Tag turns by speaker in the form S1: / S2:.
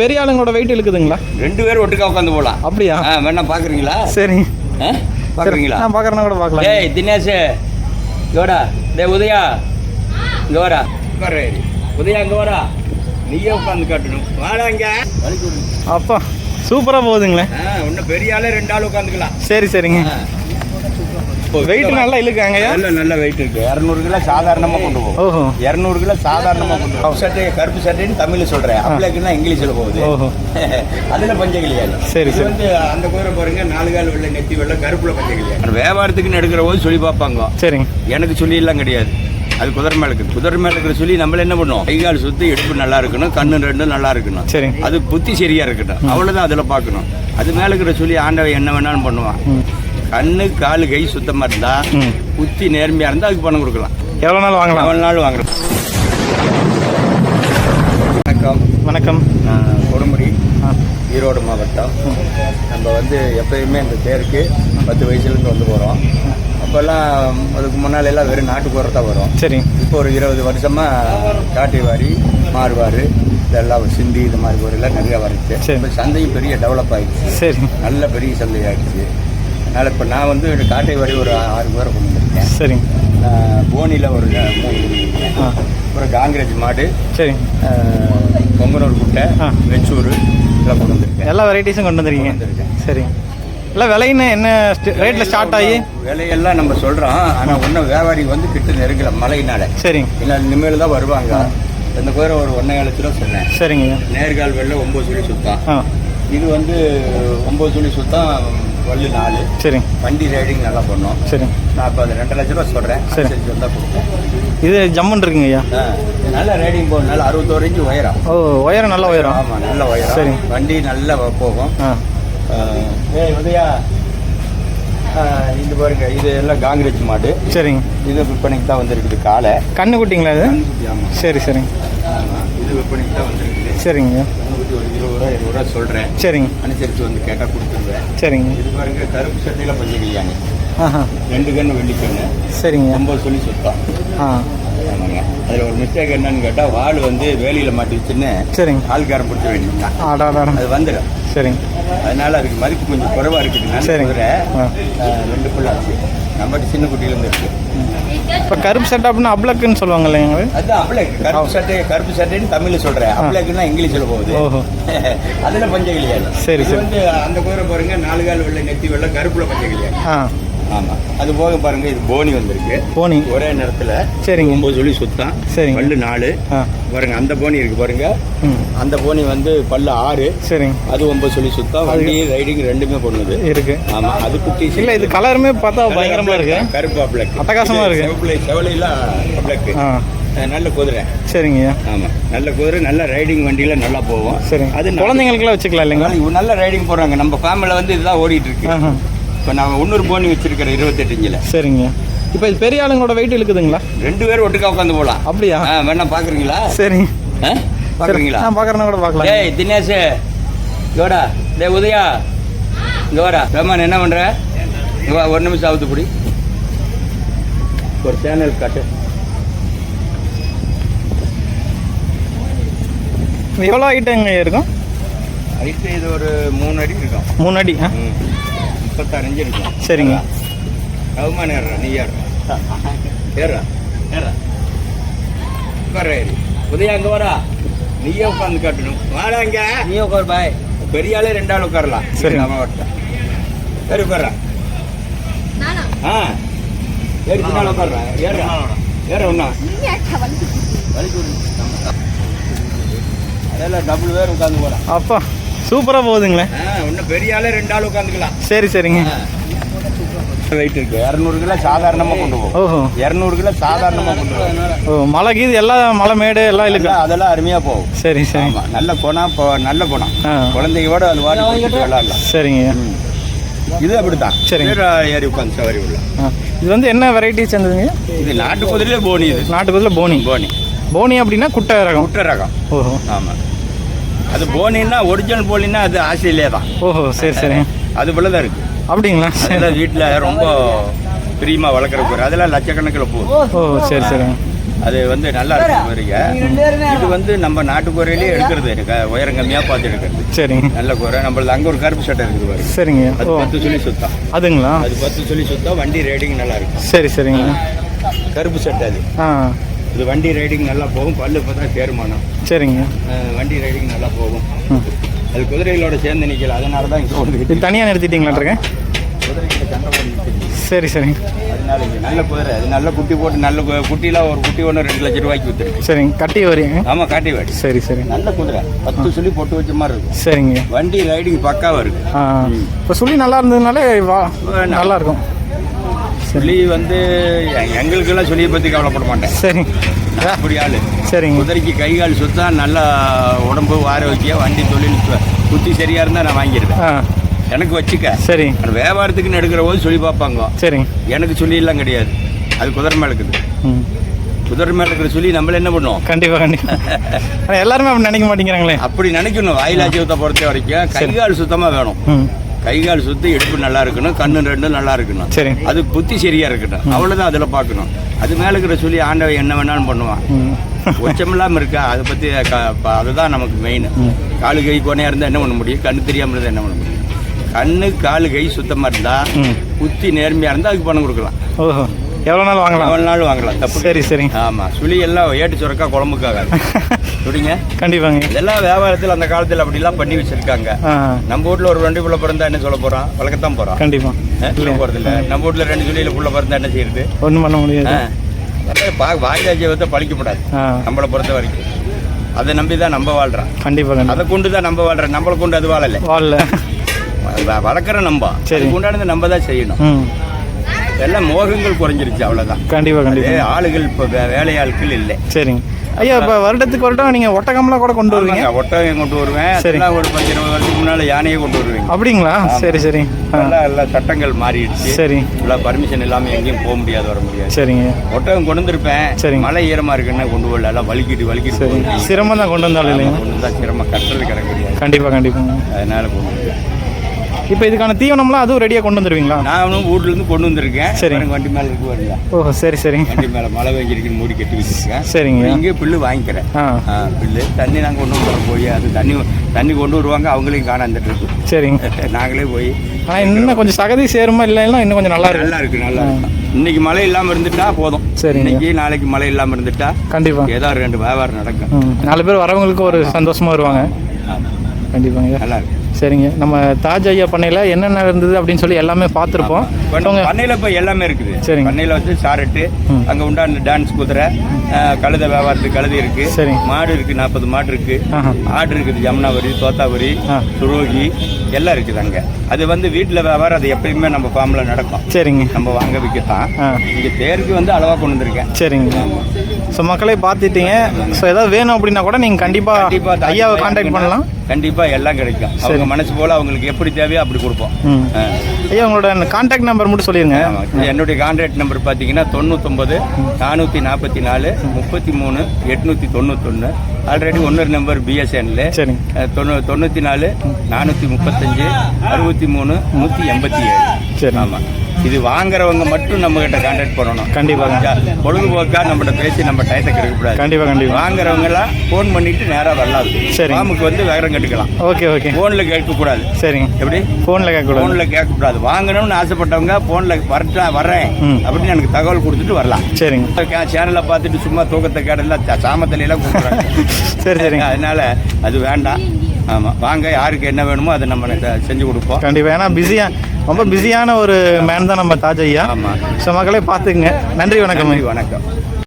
S1: பெரிய ஆளுங்களோட வெயிட் இழுக்குதுங்களா?
S2: ரெண்டு பேரும் ஒட்டுக்கா உட்காந்து போகலாம்.
S1: அப்படியா?
S2: வேணா பார்க்குறீங்களா ஆ பார்க்குறீங்களா
S1: நான் பார்க்குறேன்னா கூட பார்க்கலாம்
S2: டேய் தினேஷ் இங்கோடா டேய் உதயா. இங்க உட்காரு. உதயா இங்க நீயே உட்காந்து காட்டணும். வாடா இங்க. வலிக்கு விடு.
S1: அப்பா சூப்பராக போகுதுங்களே.
S2: இன்னும் பெரிய ஆளே ரெண்டு ஆள் உட்காந்துக்கலாம்.
S1: சரி சரிங்க. வெயிட் நல்லா இழுக்காங்கய்யா
S2: நல்ல நல்ல வெயிட் இருக்கு. இரநூறு கிலோ சாதாரணமா கொண்டு போகும்
S1: ஓஹோ.
S2: இரநூறு கிலோ சாதாரணமா கொண்டு போகும் சட்டை கருப்பு சட்டைன்னு தமிழ்ல சொல்றேன். அப்ளைக்குன்னா இங்கிலீஷ்ல போகுது.
S1: ஓஹோ.
S2: அதுல பஞ்ச கிளியாது
S1: சரி, சரி.
S2: வந்து அந்த குதிரை பாருங்க நாலு கால் வெள்ளை நெத்தி வெள்ளை கருப்புல பஞ்ச கிளியாது வியாபாரத்துக்குன்னு எடுக்கிற போது சொல்லி பார்ப்பாங்க.
S1: சரிங்க.
S2: எனக்கு சொல்லி எல்லாம் கிடையாது. அது குதிரை மேல இருக்கு. குதிரை மேல இருக்கிற சொல்லி நம்மள என்ன பண்ணுவோம் கை கால் சுத்தி இடுப்பு நல்லா இருக்கணும் கண்ணு ரெண்டும் நல்லா இருக்கணும்.
S1: சரிங்க.
S2: அது புத்தி சரியா இருக்கட்டும் அவ்வளவுதான் அதுல பார்க்கணும். அது மேல இருக்கிற சொல்லி ஆண்டவன் என்ன வேணாலும் பண்ணுவான். கண்ணு கால் கை சுத்தமா இருந்தா
S1: ம்.
S2: புத்தி நேர்மையா இருந்தா அதுக்கு பணம் கொடுக்கலாம்.
S1: எவ்வளோ நாள் வாங்கலாம்?
S2: எவ்வளவு நாள் வாங்குறோம் வணக்கம்.
S1: வணக்கம்.
S2: நான் கொடுமுடி ஈரோடு மாவட்டம். நம்ம வந்து எப்பயுமே இந்த தேருக்கு பத்து வயசுலேருந்து வந்து போகிறோம் அப்போல்லாம் அதுக்கு முன்னால எல்லாம் வெறும் நாட்டு தான் வரும்.
S1: சரிங்க
S2: இப்போ ஒரு இருபது வருஷமாக காட்டிவாரி மார்வாறு இதெல்லாம் சிந்தி இது மாதிரி ஊரெல்லாம் நிறைய
S1: சரி.
S2: இப்போ சந்தையும் பெரிய டெவலப் ஆகிடுச்சு
S1: சரிங்க
S2: நல்ல பெரிய சந்தை ஆகிடுச்சு அதனால் இப்போ நான் வந்து காட்டைவாரி ஒரு ஆறு பேரை கொண்டு வந்திருக்கேன்
S1: சரிங்க
S2: போனியில் ஒரு மூணு அப்புறம் காங்கிரேஜ் மாடு
S1: சரிங்க
S2: ஆஹ், பொங்கனூர் குட்டை. வெச்சூர் இதெல்லாம் கொண்டு வந்திருக்கேன்.
S1: எல்லா வெரைட்டிஸும் கொண்டு வந்திருக்கீங்க?
S2: வந்திருக்கேன்.
S1: சரிங்க இல்லை விலைன்னு என்ன ரேட்டில் ஸ்டார்ட் ஆகி?
S2: விலையெல்லாம் நம்ம சொல்றோம். ஆனா இன்னும் வியாபாரி வந்து கிட்ட நெருங்கல மழையினால
S1: சரிங்க
S2: இல்லை இனிமேல் தான் வருவாங்க. இந்த குதிரை ஒரு ஒன்றே ஏழு கிலோ சொன்னேன்.
S1: சரிங்க.
S2: நேர்கால் வெள்ள ஒம்பது சொல்லி சுத்தம். இது வந்து ஒம்பது சொல்லி சுத்தம் வள்ளு நாலு.
S1: சரிங்க
S2: வண்டி ரைடிங் நல்லா பண்ணோம்.
S1: சரிங்க
S2: நான் இப்போ அது ரெண்டு லட்ச ரூபா சொல்கிறேன்
S1: சரி.
S2: வந்தால் கொடுப்பேன்
S1: இது ஜம்முன் இருக்குங்க ஐயா?
S2: நல்ல ரைடிங் போகும். நல்ல அறுபத்தோரு இன்ச்சு உயரம்.
S1: ஓ உயரம் நல்ல உயரம்.
S2: ஆமாம் நல்ல உயரம்.
S1: சரி.
S2: வண்டி நல்லா போகும். ஏய் உதயா. இது பாருங்க இது எல்லாம் காங்கிரேஜ் மாடு.
S1: சரிங்க.
S2: இது விற்பனைக்கு தான் வந்திருக்குது காலை.
S1: கண்ணு குட்டிங்களா இது? சரி சரிங்க
S2: இது விற்பனைக்கு தான்
S1: சரிங்க.
S2: கண்ணுக்குட்டி ஒரு இருபது ரூபா இருபது ரூபா சொல்கிறேன்
S1: சரிங்க.
S2: அனுசரித்து வந்து கேட்டால் கொடுத்துருவேன்.
S1: சரிங்க.
S2: இது பாருங்க கருப்பு சட்டையில் பஞ்சு கல்யாணி ரெண்டு கன்று வெள்ளி கன்று
S1: சரிங்க.
S2: ரொம்ப சொல்லி சுத்தம்.
S1: ஆ.
S2: அதில் ஒரு மிஸ்டேக் என்னன்னு கேட்டால் வால் வந்து வேலியில் மாட்டிச்சுன்னு
S1: சரிங்க.
S2: ஆள்காரம் பிடிச்ச வேண்டியதுதான்.
S1: ஆடாடாடா
S2: அது வந்துடும்.
S1: சரிங்க.
S2: அதனால அதுக்கு மதிப்பு கொஞ்சம் குறைவாக இருக்குது நல்ல
S1: சரிங்க.
S2: குதிரை
S1: ஆ.
S2: ஆஹ், ரெண்டு பிள்ளாச்சு நம்மகிட்ட சின்ன குட்டியிலேருந்து இருக்குது
S1: இப்போ கருப்பு சட்டை அப்படின்னா அப்ளக்குன்னு சொல்லுவாங்க இல்லைங்க
S2: அதுதான் அப்ளேக் கருப்பு சட்டை கருப்பு சட்டைன்னு தமிழ்ல சொல்றேன். அப்ளேக்குன்னா இங்கிலீஷ்ல போகுது.
S1: ஓஹோ.
S2: அதுல பஞ்ச
S1: சரி, சரி.
S2: வந்து அந்த குதிரை பாருங்க நாலு கால் வெள்ளை நெத்தி வெள்ளை கருப்புல பஞ்ச
S1: ஆ.
S2: ஆமா. அது போக பாருங்க இது போனி வந்திருக்கு.
S1: போனி.
S2: ஒரே நேரத்துல
S1: சரிங்க.
S2: ஒன்பது சொல்லி சுத்தம்.
S1: சரிங்க.
S2: பல்லு நாலு. பாருங்க அந்த போனி இருக்கு பாருங்க. அந்த போனி வந்து பல்லு ஆறு.
S1: சரிங்க.
S2: அது ஒன்பது சொல்லி சுத்தம். வண்டி ரைடிங் ரெண்டுமே பண்ணுது
S1: இருக்கு.
S2: ஆமா அது குட்டி
S1: இல்லை இது கலருமே பார்த்தா பயங்கரமாக இருக்கு.
S2: கருப்பு அப்ளக்
S1: அட்டகாசமா இருக்கு.
S2: செவலை செவலையில அப்ளக்
S1: ஆ.
S2: நல்ல குதிரை.
S1: சரிங்கய்யா.
S2: ஆமா. நல்ல குதிரை நல்ல ரைடிங் வண்டியில நல்லா போகும்.
S1: சரிங்க.
S2: அது
S1: குழந்தைங்களுக்குலாம் வச்சுக்கலாம் இல்லைங்களா?
S2: நல்ல ரைடிங் போறாங்க நம்ம ஃபேமிலியில் வந்து இதுதான் ஓடிட்டு இருக்கு. இப்போ நான் இன்னொரு போனி வச்சிருக்கிறேன் இருபத்தெட்டு இஞ்சில்.
S1: சரிங்க. இப்போ இது பெரிய ஆளுங்களோட வெயிட் இழுக்குதுங்களா?
S2: ரெண்டு பேரும் ஒட்டுக்கா உட்காந்து போகலாம்
S1: அப்படியா?
S2: ஆ வேணா பார்க்குறீங்களா
S1: சரிங்க
S2: பார்க்குறீங்களா
S1: நான் பார்க்குறேன்னா கூட பார்க்கலாம்
S2: டேய் தினேஷ் இங்கோடா டேய் உதயா. இங்கே வாடா. ரமன் என்ன பண்ணுற ஒரு நிமிஷம் ஆகுது பிடி. ஒரு சேனல் காட்டு.
S1: எவ்வளோ ஐட்டங்க இருக்கும்?
S2: ஹைட்டு இது ஒரு மூணு அடி இருக்கும்.
S1: மூணு அடி ஆ
S2: ம் முப்பத்தாறு இன்ச்சு இருக்கும்.
S1: சரிங்க.
S2: அவமான ஏறுறா நீ ஏறுறா ஏறுறா. ஏறுறா. உட்கார. ஏறி உதயா அங்கே வரா நீயே உட்காந்து காட்டணும். வாடா இங்க. நீ உட்கார் பாய் பெரிய ஆளே ரெண்டு ஆள் உட்காரலாம்.
S1: சரி.
S2: மாவட்டம் சரி உட்கார்றா ஆ. ஏறி பின்னால் உட்கார்றா ஏறுறா ஏற ஒன்றா அதெல்லாம் டபுள் பேர் உட்காந்து போகலாம்
S1: அப்பா. சூப்பராக போகுதுங்களே.
S2: இன்னும் பெரிய ஆளே ரெண்டு ஆள் உட்காந்துக்கலாம்
S1: சரி சரிங்க.
S2: வெயிட் இருக்கு. இரநூறு கிலோ சாதாரணமாக கொண்டு போகும்
S1: ஓஹோ.
S2: இரநூறு கிலோ சாதாரணமாக கொண்டு போகும்
S1: ஓ மலை கீது எல்லாம் மலை மேடு எல்லாம் இழுக்கும்
S2: அதெல்லாம் அருமையாக போகும்.
S1: சரி சரி.
S2: நல்ல குணம் இப்போ நல்ல
S1: ஆ.
S2: குழந்தையோட அது வாடி பிடிச்சிட்டு விளாடலாம்
S1: சரிங்க.
S2: இது அப்படித்தான். வேற ஏறி உட்காந்து சவாரி உள்ள.
S1: இது வந்து என்ன வெரைட்டி சேர்ந்ததுங்க?
S2: இது நாட்டு குதிரையிலே போனி இது.
S1: நாட்டு பதில் போனி.
S2: போனி.
S1: போனி அப்படின்னா குட்டை ரகம்.
S2: முட்டை ரகம்.
S1: ஓஹோ.
S2: ஆமா. அது போனின்னா ஒரிஜினல் போனின்னா அது ஆஸ்திரேலியா தான்.
S1: ஓஹோ சரி சரி.
S2: அது போல தான் இருக்கு.
S1: அப்படிங்களா? சரி.
S2: அதெல்லாம் வீட்டில் ரொம்ப பிரியமாக வளர்க்குற குதிரை அதெல்லாம் லட்சக்கணக்கில் போகுது.
S1: ஓ சரி சரி.
S2: அது வந்து நல்லா இருக்கும் வரிங்க இது வந்து நம்ம நாட்டு குறையிலேயே எடுக்கிறது எனக்கு. உயரம் கம்மியாக பார்த்து எடுக்கிறது
S1: சரிங்க
S2: நல்ல குறை நம்மளது அங்கே ஒரு கருப்பு சட்டை இருக்குது பாருங்க.
S1: சரிங்க.
S2: அது
S1: ஓ.
S2: பத்து சொல்லி சுத்தம்
S1: அதுங்களா?
S2: அது பத்து சொல்லி சுத்தம் வண்டி ரைடிங் நல்லா இருக்கும்
S1: சரி சரிங்க.
S2: கருப்பு சட்டை அது.
S1: ஆ.
S2: இது வண்டி ரைடிங் நல்லா போகும். பல்லு பார்த்தா தேர்மானம்
S1: சரிங்க.
S2: அஹ் வண்டி ரைடிங் நல்லா போகும். அது குதிரைகளோட சேர்ந்து நிற்கல அதனால தான் இங்கே
S1: இது தனியாக
S2: சண்டை போட்டு நிற்குது
S1: சரி சரிங்க
S2: அதனால இங்கே நல்ல குதிரை. அது நல்ல குட்டி போட்டு நல்ல குட்டிலாம் ஒரு குட்டி ஒன்று ரெண்டு லட்சம் ரூபாய்க்கு வித்துருக்கு.
S1: சரிங்க. கட்டி வரீங்க.
S2: ஆமாம் காட்டி வாடி
S1: சரி சரி.
S2: நல்ல குதிரை. பத்து சொல்லி போட்டு வச்ச மாதிரி இருக்கும்.
S1: சரிங்க.
S2: வண்டி ரைடிங் பக்காவாக இருக்கு.
S1: இப்போ சொல்லி நல்லா இருந்ததுனாலே வா நல்லா இருக்கும்.
S2: சொல்லி வந்து எங்களுக்கெல்லாம் சொல்லியை பற்றி கவலைப்பட மாட்டேன்.
S1: சரி.
S2: அப்படி ஆளு.
S1: சரிங்க.
S2: குதிரைக்கு கை கால் சுத்தா நல்லா உடம்பு வார வைக்க வண்டி தொழில் புத்தி சரியாக இருந்தால் நான் வாங்கிடுவேன். எனக்கு வச்சுக்க.
S1: சரி.
S2: வியாபாரத்துக்குன்னு எடுக்கிற போது சொல்லி பார்ப்பாங்க.
S1: சரிங்க
S2: எனக்கு சொல்லியெல்லாம் கிடையாது. அது குதிரை மேலே இருக்குது. குதிரை மேலே இருக்கிற சொல்லி நம்மள என்ன பண்ணுவோம்?
S1: கண்டிப்பாக கண்டிப்பாக எல்லாருமே அப்படி நினைக்க மாட்டேங்கிறாங்களே.
S2: அப்படி நினைக்கணும். வாயிலாச்சியத்தை பொறுத்த வரைக்கும். கை கால் சுத்தமாக வேணும். கை கால் சுத்தி இடுப்பு நல்லா இருக்கணும் கண்ணு ரெண்டும் நல்லா இருக்கணும்.
S1: சரி
S2: அது புத்தி சரியா இருக்கட்டும். அவ்வளவுதான் அதுல பார்க்கணும். அது மேல இருக்கிற சொல்லி ஆண்டவன் என்ன வேணாலும் பண்ணுவான்.
S1: ம்.
S2: உச்சமில்லாம இருக்கா? அதை பத்தி க- ப- அதுதான் நமக்கு மெயின். காலு கை கோணையா இருந்தா என்ன பண்ண முடியும்? கண்ணு தெரியாம இருந்தா என்ன பண்ண முடியும்? கண்ணு காலு கை சுத்தமா இருந்தா
S1: ம்.
S2: புத்தி நேர்மையா இருந்தா அதுக்கு பணம் கொடுக்கலாம்.
S1: ஓஹோ. எவ்வளோ நாள் வாங்கலாம்?
S2: எவ்வளவு நாள் வாங்கலாம்? தப்பு
S1: சரி சரிங்க.
S2: ஆமா. சுழி எல்லாம் ஏட்டு சுரக்கா குழம்புக்காகாது சுடிங்க
S1: கண்டிப்பாங்க.
S2: இதெல்லாம் வியாபாரத்தில் அந்த காலத்தில் அப்படிலாம் பண்ணி வச்சிருக்காங்க. நம்ம வீட்ல ஒரு ரெண்டு புள்ள பிறந்தா என்ன சொல்ல போறோம் வளர்க்கத்தான் போறோம்
S1: கண்டிப்பாக
S2: சொல்ல போறது இல்ல. நம்ம வீட்ல ரெண்டு சொல்லியில புள்ள பிறந்தா என்ன செய்யுது
S1: ஒன்றும் பண்ண முடியாது.
S2: வாயிலாஜீவத்தை பழிக்கப்படாது
S1: ஆ.
S2: நம்மளை பொறுத்த வரைக்கும். அதை நம்பி தான் நம்ம வாழ்றோம்.
S1: கண்டிப்பாக
S2: அதை கொண்டு தான் நம்ம வாழ்றோம். நம்மளை கொண்டு அது வாழல.
S1: வாழல.
S2: வளர்க்குற நம்ம.
S1: சரி.
S2: உண்டானது நம்ம தான் செய்யணும். எல்லாம் மோகங்கள் குறைஞ்சிருச்சு அவ்வளவுதான்.
S1: கண்டிப்பாக கண்டிப்பாக
S2: ஆளுகள் இப்போ வேலையாட்கள் இல்லை.
S1: சரிங்க. ஐயா இப்போ வருடத்துக்கு வருடம் நீங்கள் ஒட்டகம்லாம் கூட கொண்டு வருவீங்க?
S2: ஒட்டகம் கொண்டு வருவேன்.
S1: சரி.
S2: ஒரு பத்து இருபது வருஷத்துக்கு முன்னால யானையை கொண்டு வருவீங்க.
S1: அப்படிங்களா? சரி சரி. ஆ.
S2: எல்லாம் எல்லாம் சட்டங்கள் மாறிடுச்சு.
S1: சரி.
S2: எல்லாம் பர்மிஷன் இல்லாமல் எங்கேயும் போக முடியாது வர முடியாது.
S1: சரிங்க.
S2: ஒட்டகம் கொண்டு வந்திருப்பேன்.
S1: சரிங்க.
S2: மழை ஈரமா இருக்குன்னு கொண்டு வரல எல்லாம் வலிக்கிட்டு வலிக்கிட்டு
S1: சரி. சிரமம் தான் கொண்டு வந்தாலும் இல்லைங்க
S2: கொண்டு வந்தா சிரமம். கட்டுறது கிடக்க முடியாது.
S1: கண்டிப்பாக கண்டிப்பாங்க.
S2: அதனால கொண்டு
S1: இப்போ இதுக்கான தீவனம்லாம் அதுவும் ரெடியாக கொண்டு வந்துடுவீங்களா
S2: நானும் வீட்டுல இருந்து கொண்டு வந்திருக்கேன்.
S1: சரி.
S2: பாருங்க, வண்டி மேல இருக்கு வரல
S1: ஓ சரி சரிங்க
S2: வண்டி மேல மழை பெஞ்சிருக்குன்னு மூடி கட்டி வச்சிருக்கேன்.
S1: சரிங்க.
S2: இங்கே புல்லு வாங்கிக்கிறேன்.
S1: ஆ.
S2: புல்லு. தண்ணி நாங்கள் கொண்டு வந்துடுறோம் போய். அது தண்ணி தண்ணி கொண்டு வருவாங்க அவங்களையும் காண அந்த ட்ரிப்பு
S1: சரிங்க.
S2: நாங்களே போய்
S1: ஆனால் இன்னும் கொஞ்சம் சகதி சேருமா இல்லைன்னா இன்னும் கொஞ்சம் நல்லா இருக்கும்.
S2: நல்லா இருக்கு நல்லா இருக்கு. இன்னைக்கு மழை இல்லாம இருந்துட்டா போதும்.
S1: சரிங்க.
S2: இன்னைக்கு நாளைக்கு மழை இல்லாம இருந்துட்டா
S1: கண்டிப்பாக
S2: ஏதாவது ரெண்டு வியாபாரம் நடக்கும்.
S1: நாலு பேர் வரவங்களுக்கு ஒரு சந்தோஷமா வருவாங்க. கண்டிப்பாங்க.
S2: நல்லா இருக்கு.
S1: சரிங்க. நம்ம தாஜ் ஐயா பண்ணையில் என்னென்ன இருந்தது அப்படின்னு சொல்லி எல்லாமே பார்த்துருப்போம்.
S2: பண்ண- பண்ணையில இப்ப எல்லாமே இருக்குது.
S1: சரிங்க.
S2: பண்ணையில வந்து சாரட்டு. அங்க உண்டான டான்ஸ் குதிரை கழுதை வியாபாரத்துக்கு கழுதை இருக்கு.
S1: சரி.
S2: மாடு இருக்கு நாற்பது மாடு இருக்கு. ஆடு இருக்குது ஜமுனாவரி தோத்தாவரி
S1: ஆ.
S2: சுரோகி எல்லாம் இருக்குது அங்க. அது வந்து வீட்டுல வியாபாரம் அது எப்பயுமே நம்ம ஃபார்ம்ல நடக்கும்.
S1: சரிங்க.
S2: நம்ம வாங்க விற்கத்தான் இங்க தேருக்கு வந்து அளவா கொண்டு வந்திருக்கேன்.
S1: சரிங்க. ஸோ மக்களே பார்த்துட்டீங்க. ஸோ ஏதாவது வேணும் அப்படின்னா கூட நீங்கள்
S2: கண்டிப்பா
S1: கண்டிப்பாக
S2: தாஜ்
S1: ஐயாவை
S2: இருக்குன்னா
S1: பண்ணலாம்.
S2: கண்டிப்பா எல்லாம் கிடைக்கும். அவங்க மனசு போல அவங்களுக்கு எப்படி தேவையோ அப்படி கொடுப்போம்.
S1: ஐயா உங்களோட காண்டாக்ட் நம்பர் மட்டும் சொல்லிடுங்க.
S2: என்னுடைய கான்ட்ராக்ட் நம்பர் பார்த்தீங்கன்னா தொண்ணூத்தொம்பது நானூற்றி நாற்பத்தி நாலு முப்பத்தி மூணு எட்நூற்றி தொண்ணூத்தொன்று ஆல்ரெடி ஒன்னொரு நம்பர் பிஎஸ்என்ல
S1: சரிங்க.
S2: தொண்ணூ தொண்ணூற்றி நாலு நானூற்றி முப்பத்தஞ்சு அறுபத்தி மூணு நூற்றி எண்பத்தி ஏழு.
S1: சரி
S2: ஆமாம் இது வாங்குறவங்க மட்டும் நம்ம கிட்ட கான்டாக்ட் பண்ணணும்.
S1: கண்டிப்பாக
S2: ஜா- பொழுதுபோக்கா நம்மகிட்ட பேசி நம்ம டயத்தை கெடுக்கக்கூடாது
S1: கண்டிப்பாக கண்டிப்பாக
S2: வாங்குறவங்க எல்லாம் ஃபோன் பண்ணிட்டு நேராக வரலாம்
S1: சரி.
S2: ஃபார்முக்கு வந்து வேறம் கட்டுக்கலாம்
S1: ஓகே ஓகே.
S2: ஃபோனில் கேட்கக்கூடாது
S1: சரிங்க.
S2: எப்படி?
S1: ஃபோனில் கேட்கக்கூடாது
S2: ஃபோனில் கேட்கக்கூடாது வாங்கணும்னு ஆசைப்பட்டவங்க ஃபோனில் வரட்டா வரேன். அப்படின்னு எனக்கு தகவல் கொடுத்துட்டு வரலாம்.
S1: சரிங்க.
S2: சேனலை பார்த்துட்டு சும்மா தூக்கத்தை கேடல சாமத்துல எல்லாம் கூப்பிடுறாங்க
S1: சரி சரிங்க.
S2: அதனால அது வேண்டாம். ஆமாம் வாங்க யாருக்கு என்ன வேணுமோ அதை நம்ம செஞ்சு கொடுப்போம்.
S1: கண்டிப்பாக ஏன்னா பிஸியாக ரொம்ப பிஸியான ஒரு மேன் தான் நம்ம தாஜ் ஐயா. ஸோ மக்களே பார்த்துக்குங்க. நன்றி வணக்கம்.
S2: வணக்கம்.